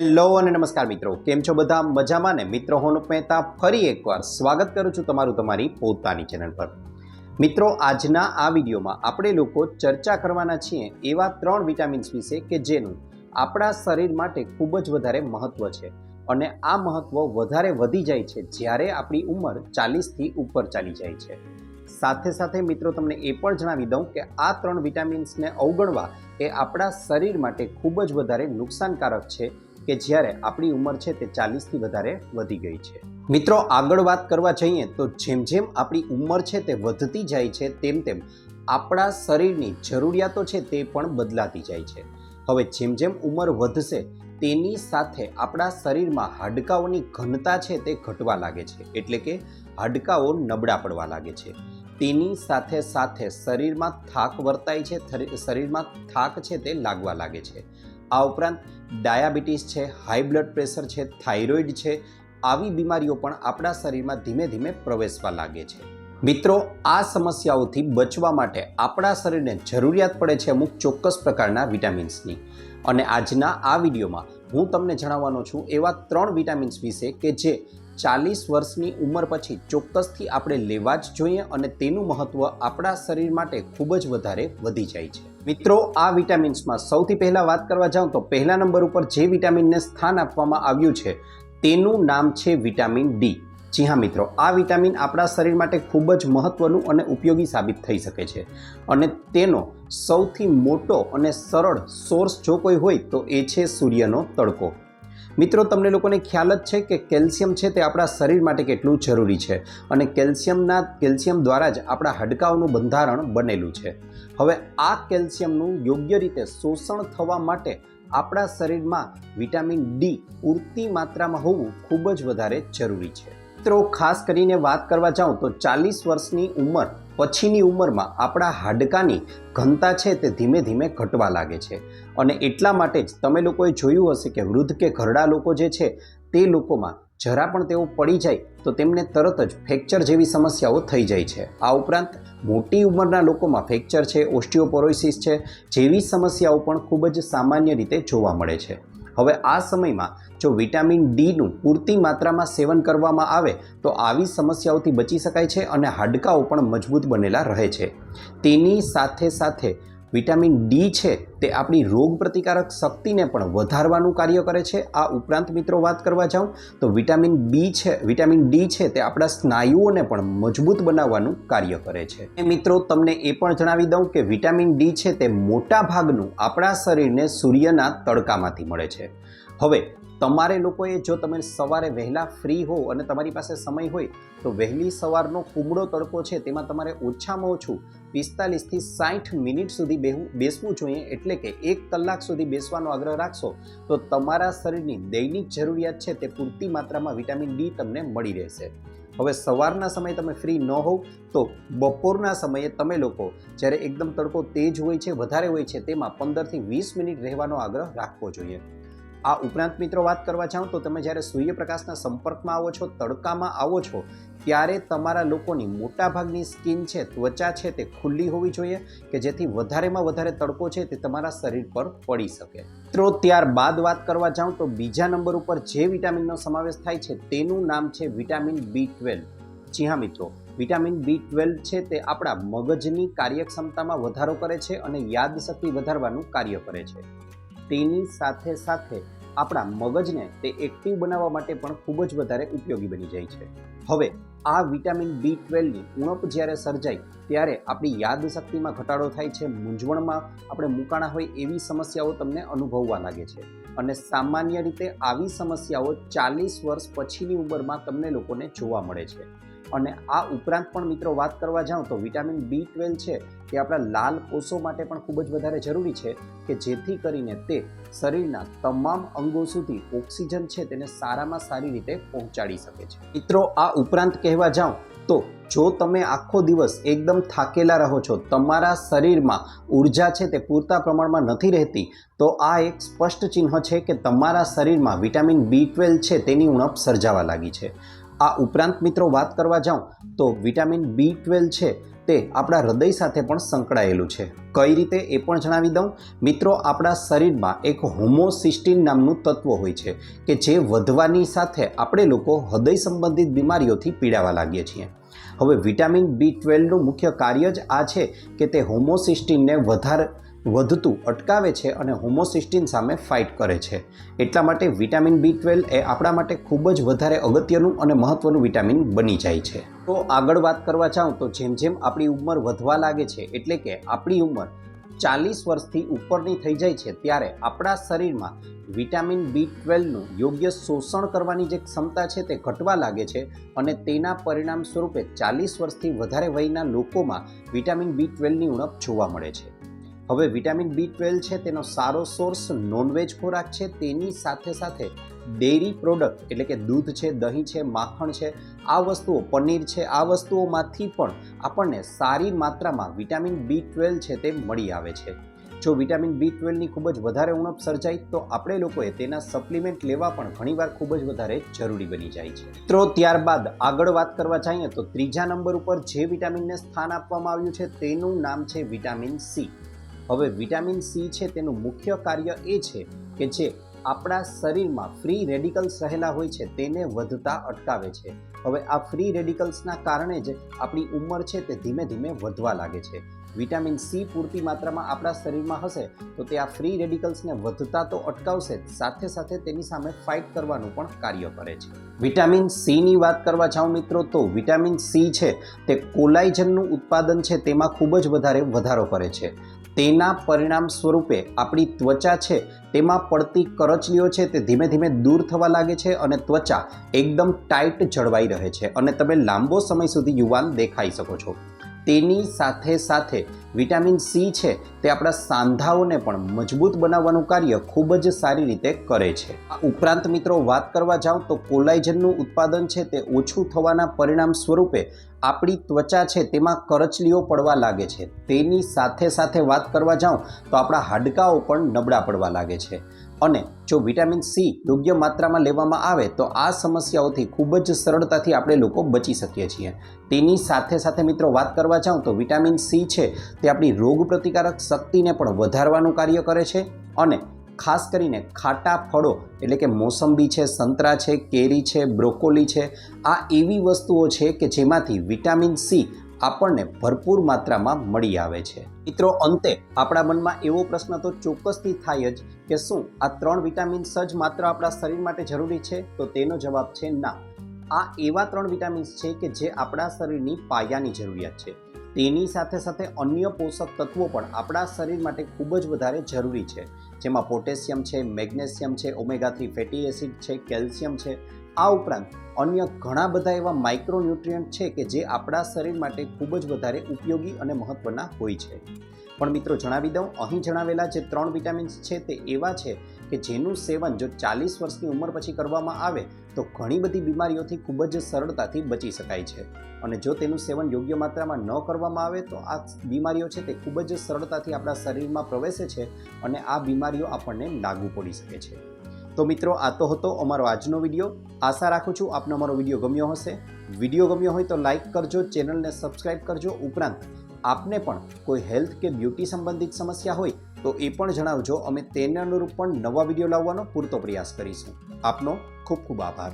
Hello અને નમસ્કાર મિત્રો. કેમ છો બધા? મજામાં ને? મિત્રો, હું મહેતા ફરી એકવાર સ્વાગત કરું છું તમારું તમારી પોતાની ચેનલ પર. મિત્રો, આજના આ વિડીયોમાં આપણે લોકો ચર્ચા કરવાના છીએ એવા ત્રણ વિટામિન્સ વિશે કે જેનું આપણા શરીર માટે ખૂબ જ વધારે મહત્ત્વ છે અને આ મહત્ત્વ વધારે વધી જાય છે જ્યારે આપણી ઉંમર ચાલીસથી ઉપર ચાલી જાય છે. સાથે સાથે મિત્રો, તમને એ પણ જણાવી દઉં કે આ ત્રણ વિટામિન્સને અવગણવા એ આપણા શરીર માટે ખૂબ જ વધારે નુકસાનકારક છે કે જ્યારે આપણી ઉંમર છે તે ચાલીસથી વધારે વધી ગઈ છે. મિત્રો, આગળ વાત કરવા જઈએ તો જેમ જેમ આપણી ઉંમર છે તે વધતી જાય છે, તેમ તેમ આપણા શરીરની જરૂરિયાતો છે તે પણ બદલાતી જાય છે. હવે જેમ જેમ ઉંમર વધશે, તેની સાથે આપણા શરીરમાં હાડકાઓની ઘનતા છે તે ઘટવા લાગે છે. એટલે કે હાડકાઓ નબળા પડવા લાગે છે. તેની સાથે સાથે શરીરમાં થાક વર્તાય છે શરીરમાં થાક છે તે લાગવા લાગે છે. આ ઉપરાંત ડાયાબિટીસ છે, હાઈ બ્લડ પ્રેશર છે, થાઇરોઇડ છે, આવી બીમારીઓ પણ આપણા શરીરમાં ધીમે ધીમે પ્રવેશવા લાગે છે. મિત્રો, આ સમસ્યાઓથી બચવા માટે આપણા શરીરને જરૂરિયાત પડે છે અમુક ચોક્કસ પ્રકારના વિટામિન્સની. અને આજના આ વિડીયોમાં હું તમને જણાવવાનો છું એવા ત્રણ વિટામિન્સ વિશે કે જે ચાલીસ વર્ષની ઉંમર પછી ચોક્કસથી આપણે લેવા જ જોઈએ અને તેનું મહત્ત્વ આપણા શરીર માટે ખૂબ જ વધારે વધી જાય છે. મિત્રો, આ વિટામિન્સમાં સૌથી પહેલાં વાત કરવા જાઉં તો પહેલા નંબર ઉપર જે વિટામિનને સ્થાન આપવામાં આવ્યું છે, તેનું નામ છે વિટામિન ડી. જી હા મિત્રો, આ વિટામિન આપણા શરીર માટે ખૂબ જ મહત્ત્વનું અને ઉપયોગી સાબિત થઈ શકે છે. અને તેનો સૌથી મોટો અને સરળ સોર્સ જો કોઈ હોય તો એ છે સૂર્યનો તડકો. મિત્રો, તમને લોકોને ખ્યાલ જ છે કે કેલ્શિયમ છે તે આપણા શરીર માટે કેટલું જરૂરી છે અને કેલ્શિયમના, કેલ્શિયમ દ્વારા જ આપણા હાડકાઓનું બંધારણ બનેલું છે. હવે આ કેલ્શિયમનું યોગ્ય રીતે શોષણ થવા માટે આપણા શરીરમાં વિટામિન ડી પૂરતી માત્રામાં હોવું ખૂબ જ વધારે જરૂરી છે. મિત્રો, ખાસ કરીને વાત કરવા જાઉં તો ચાલીસ વર્ષની ઉંમર પછીની ઉંમરમાં આપણા હાડકાની ઘનતા છે તે ધીમે ધીમે ઘટવા લાગે છે. અને એટલા માટે જ તમે લોકોએ જોયું હશે કે વૃદ્ધ કે ઘરડા લોકો જે છે, તે લોકોમાં જરા પણ તેઓ પડી જાય તો તેમને તરત જ ફ્રેક્ચર જેવી સમસ્યાઓ થઈ જાય છે. આ ઉપરાંત મોટી ઉંમરના લોકોમાં ફ્રેક્ચર છે ઓસ્ટિયોપોરોસિસ છે જેવી સમસ્યાઓ પણ ખૂબ જ સામાન્ય રીતે જોવા મળે છે. હવે આ સમયમાં જો વિટામિન ડીનું પૂરતી માત્રામાં સેવન કરવામાં આવે, તો આવી સમસ્યાઓથી બચી શકાય છે અને હાડકાઓ પણ મજબૂત બનેલા રહે છે. તેની સાથે સાથે વિટામિન ડી છે તે આપણી રોગ પ્રતિકારક શક્તિને પણ વધારવાનું કાર્ય કરે છે. આ ઉપરાંત મિત્રો વાત કરવા જાઉં, તો વિટામિન બી છે, વિટામિન ડી છે તે આપણા સ્નાયુઓને પણ મજબૂત બનાવવાનું કાર્ય કરે છે. એ મિત્રો, તમને એ પણ જણાવી દઉં કે વિટામિન ડી છે તે મોટા ભાગનું આપણા શરીરને સૂર્યના તડકામાંથી મળે છે. હવે તમારે લોકોએ જો તમે સવારે વહેલા ફ્રી હો અને તમારી પાસે સમય હોય, તો વહેલી સવારનો કુમળો તડકો છે તેમાં તમારે ઓછામાં ઓછું પિસ્તાલીસથી સાઠ મિનિટ સુધી બેહવું બેસવું જોઈએ. એટલે કે એક કલાક સુધી બેસવાનો આગ્રહ રાખશો, તો તમારા શરીરની દૈનિક જરૂરિયાત છે તે પૂરતી માત્રામાં વિટામિન ડી તમને મળી રહેશે. હવે સવારના સમયે તમે ફ્રી ન હોવ, તો બપોરના સમયે તમે લોકો જ્યારે એકદમ તડકો તેજ હોય છે, વધારે હોય છે, તેમાં પંદરથી વીસ મિનિટ રહેવાનો આગ્રહ રાખવો જોઈએ. આ ઉપરાંત મિત્રો વાત કરવા જાઉં તો તમે જ્યારે સૂર્યપ્રકાશના સંપર્કમાં આવો છો, તડકામાં આવો છો, ત્યારે તમારા લોકોની મોટાભાગની સ્કિન છે, ત્વચા છે તે ખુલ્લી હોવી જોઈએ કે જેથી વધારેમાં વધારે તડકો છે તે તમારા શરીર પર પડી શકે. મિત્રો, ત્યારબાદ વાત કરવા જાઉં તો બીજા નંબર ઉપર જે વિટામિનનો સમાવેશ થાય છે તેનું નામ છે વિટામિન બી ટ્વેલ્વ. જી હા મિત્રો, વિટામિન બી ટ્વેલ્વ છે તે આપણા મગજની કાર્યક્ષમતામાં વધારો કરે છે અને યાદશક્તિ વધારવાનું કાર્ય કરે છે. તેની સાથે સાથે આપણા મગજને તે એક્ટિવ બનાવવા માટે પણ ખૂબ જ વધારે ઉપયોગી બની જાય છે. હવે, આ વિટામિન બી ટ્વેલ્વની ઉણપ જ્યારે સર્જાય, ત્યારે આપણી યાદશક્તિમાં ઘટાડો થાય છે, મૂંઝવણમાં આપણે મૂકાણા હોય એવી સમસ્યાઓ તમને અનુભવવા લાગે છે. અને સામાન્ય રીતે આવી સમસ્યાઓ ચાલીસ વર્ષ પછીની ઉંમરમાં તમને લોકોને જોવા મળે છે. અને આ ઉપરાંત પણ મિત્રો વાત કરવા જાઉં તો વિટામિન બી ટ્વેલ્વ છે તે આપણા લાલ કોષો માટે પણ ખૂબ જ વધારે જરૂરી છે કે જેથી કરીને તે શરીરના તમામ અંગો સુધી ઓક્સિજન છે તેને સારામાં સારી રીતે પહોંચાડી શકે છે. મિત્રો આ ઉપરાંત કહેવા જાઉં તો જો તમે આખો દિવસ એકદમ થાકેલા રહો છો, તમારા શરીરમાં ઊર્જા છે તે પૂરતા પ્રમાણમાં નથી રહેતી, તો આ એક સ્પષ્ટ ચિહ્ન છે કે તમારા શરીરમાં વિટામિન બી ટ્વેલ્વ છે તેની ઉણપ સર્જાવા લાગી છે. આ ઉપરાંત મિત્રો વાત કરવા જાઉં તો વિટામિન બી ટ્વેલ્વ છે તે આપણા હૃદય સાથે પણ સંકળાયેલું છે. કઈ રીતે એ પણ જણાવી દઉં? મિત્રો, આપણા શરીરમાં એક હોમોસિસ્ટિન નામનું તત્વ હોય છે કે જે વધવાની સાથે આપણે લોકો હૃદય સંબંધિત બીમારીઓથી પીડાવા લાગીએ છીએ. હવે વિટામિન બી ટ્વેલ્વનું મુખ્ય કાર્ય જ આ છે કે તે હોમોસિસ્ટિનને વધારે વધતું અટકાવે છે અને હોમોસિસ્ટિન સામે ફાઇટ કરે છે. એટલા માટે વિટામિન બી ટ્વેલ્વ એ આપણા માટે ખૂબ જ વધારે અગત્યનું અને મહત્ત્વનું વિટામિન બની જાય છે. તો આગળ વાત કરવા ચાહું તો જેમ જેમ આપણી ઉંમર વધવા લાગે છે એટલે કે આપણી ઉંમર ચાલીસ વર્ષથી ઉપરની થઈ જાય છે ત્યારે આપણા શરીરમાં વિટામિન બી ટ્વેલ્વનું યોગ્ય શોષણ કરવાની જે ક્ષમતા છે તે ઘટવા લાગે છે અને તેના પરિણામ સ્વરૂપે ચાલીસ વર્ષથી વધારે વયના લોકોમાં વિટામિન બી ટ્વેલ્વની ઉણપ જોવા મળે છે. હવે વિટામિન બી ટ્વેલ્વ છે, તેનો સારો સોર્સ નોનવેજ ખોરાક છે, તેની સાથે સાથે ડેરી પ્રોડક્ટ એટલે કે દૂધ છે, દહીં છે, માખણ છે, આ વસ્તુઓ પનીર છે, આ વસ્તુઓમાંથી પણ આપણને સારી માત્રામાં વિટામિન બી ટ્વેલ્વ છે તે મળી આવે છે. જો વિટામિન બી ટ્વેલ્વની ખૂબ જ વધારે ઉણપ સર્જાય, તો આપણે લોકોએ તેના સપ્લિમેન્ટ લેવા પણ ઘણીવાર ખૂબ જ વધારે જરૂરી બની જાય છે. મિત્રો, ત્યારબાદ આગળ વાત કરવા જઈએ તો ત્રીજા નંબર ઉપર જે વિટામિનને સ્થાન આપવામાં આવ્યું છે, તેનું નામ છે વિટામિન સી. હવે વિટામિન સી છે તેનું મુખ્ય કાર્ય એ છે કે જે આપણા શરીરમાં ફ્રી રેડિકલ્સ રહેલા હોય છે, તેને વધતા અટકાવે છે. હવે આ ફ્રી રેડિકલ્સના કારણે જ આપણી ઉંમર છે તે ધીમે ધીમે વધવા લાગે છે. વિટામિન સી પૂરતી માત્રામાં આપણા શરીરમાં હશે તો તે આ ફ્રી રેડિકલ્સને વધતા તો અટકાવશે, સાથે સાથે તેની સામે ફાઇટ કરવાનું પણ કાર્ય કરે છે. વિટામિન સીની વાત કરવા જાઉં મિત્રો તો વિટામિન સી છે તે કોલાઇજનનું ઉત્પાદન છે તેમાં ખૂબ જ વધારે વધારો કરે છે. તેના પરિણામ સ્વરૂપે આપણી ત્વચા છે, તેમાં પડતી કરચલીઓ છે તે ધીમે ધીમે દૂર થવા લાગે છે અને ત્વચા એકદમ ટાઈટ જળવાઈ રહે છે. અને તમે લાંબો સમય સુધી યુવાન દેખાઈ શકો છો. તેની સાથે સાથે વિટામિન સી છે તે આપણા સાંધાઓને પણ મજબૂત બનાવવાનું કાર્ય ખૂબ જ સારી રીતે કરે છે. આ ઉપરાંત મિત્રો વાત કરવા જાઉં તો કોલાઇજનનું ઉત્પાદન છે તે ઓછું થવાના પરિણામ સ્વરૂપે આપણી ત્વચા છે તેમાં કરચલીઓ પડવા લાગે છે. તેની સાથે સાથે વાત કરવા જાઉં તો આપણા હાડકાઓ પણ નબળા પડવા લાગે છે. અને જો વિટામિન સી યોગ્ય માત્રામાં લેવામાં આવે તો આ સમસ્યાઓથી ખૂબ જ સરળતાથી આપણે લોકો બચી શકીએ છીએ. તેની સાથે સાથે મિત્રો વાત કરવા જાઉં તો વિટામિન સી છે તે આપણી રોગ પ્રતિકારક શક્તિને પણ વધારવાનું કાર્ય કરે છે અને ખાસ કરીને ખાટા ફળો, એટલે કે મોસંબી છે, સંતરા છે, કેરી છે, બ્રોકોલી છે, આ એવી વસ્તુઓ છે કે જેમાંથી વિટામિન સી આપણને ભરપૂર માત્રામાં મળી આવે છે. મિત્રો, અંતે આપણા મનમાં એવો પ્રશ્ન તો ચોક્કસથી થાય જ કે શું આ ત્રણ વિટામિન્સ જ માત્ર આપણા શરીર માટે જરૂરી છે? તો તેનો જવાબ છે ના. આ એવા ત્રણ વિટામિન્સ છે કે જે આપણા શરીરની પાયાની જરૂરિયાત છે. તેની સાથે સાથે અન્ય પોષક તત્વો પણ આપણા શરીર માટે ખૂબ જ વધારે જરૂરી છે. જેમાં પોટેશિયમ છે, મેગ્નેશિયમ છે, ઓમેગા થ્રી ફેટી એસિડ છે, કેલ્શિયમ છે. આ ઉપરાંત અન્ય ઘણા બધા એવા માઇક્રોન્યુટ્રિયન્ટ છે કે જે આપણા શરીર માટે ખૂબ જ વધારે ઉપયોગી અને મહત્ત્વના હોય છે. પણ મિત્રો જણાવી દઉં, અહીં જણાવેલા જે ત્રણ વિટામિન્સ છે તે એવા છે કે જેનું સેવન જો ચાલીસ વર્ષની ઉંમર પછી કરવામાં આવે, તો ઘણી બધી બીમારીઓથી ખૂબ જ સરળતાથી બચી શકાય છે. અને જો તેનું સેવન યોગ્ય માત્રામાં ન કરવામાં આવે, તો આ બીમારીઓ છે તે ખૂબ જ સરળતાથી આપણા શરીરમાં પ્રવેશે છે અને આ બીમારીઓ આપણને લાગુ પડી શકે છે. તો મિત્રો, આ તો હતો અમારો આજનો વીડિયો. આશા રાખું છું આપનો અમારો વીડિયો ગમ્યો હશે. વીડિયો ગમ્યો હોય તો લાઇક કરજો, ચેનલને સબસ્ક્રાઇબ કરજો. ઉપરાંત, આપને પણ કોઈ હેલ્થ કે બ્યુટી સંબંધિત સમસ્યા હોય તો એ પણ જણાવજો, અમે તેને અનુરૂપ પણ નવા વીડિયો લાવવાનો પૂરતો પ્રયાસ કરીશું. આપનો ખૂબ ખૂબ આભાર.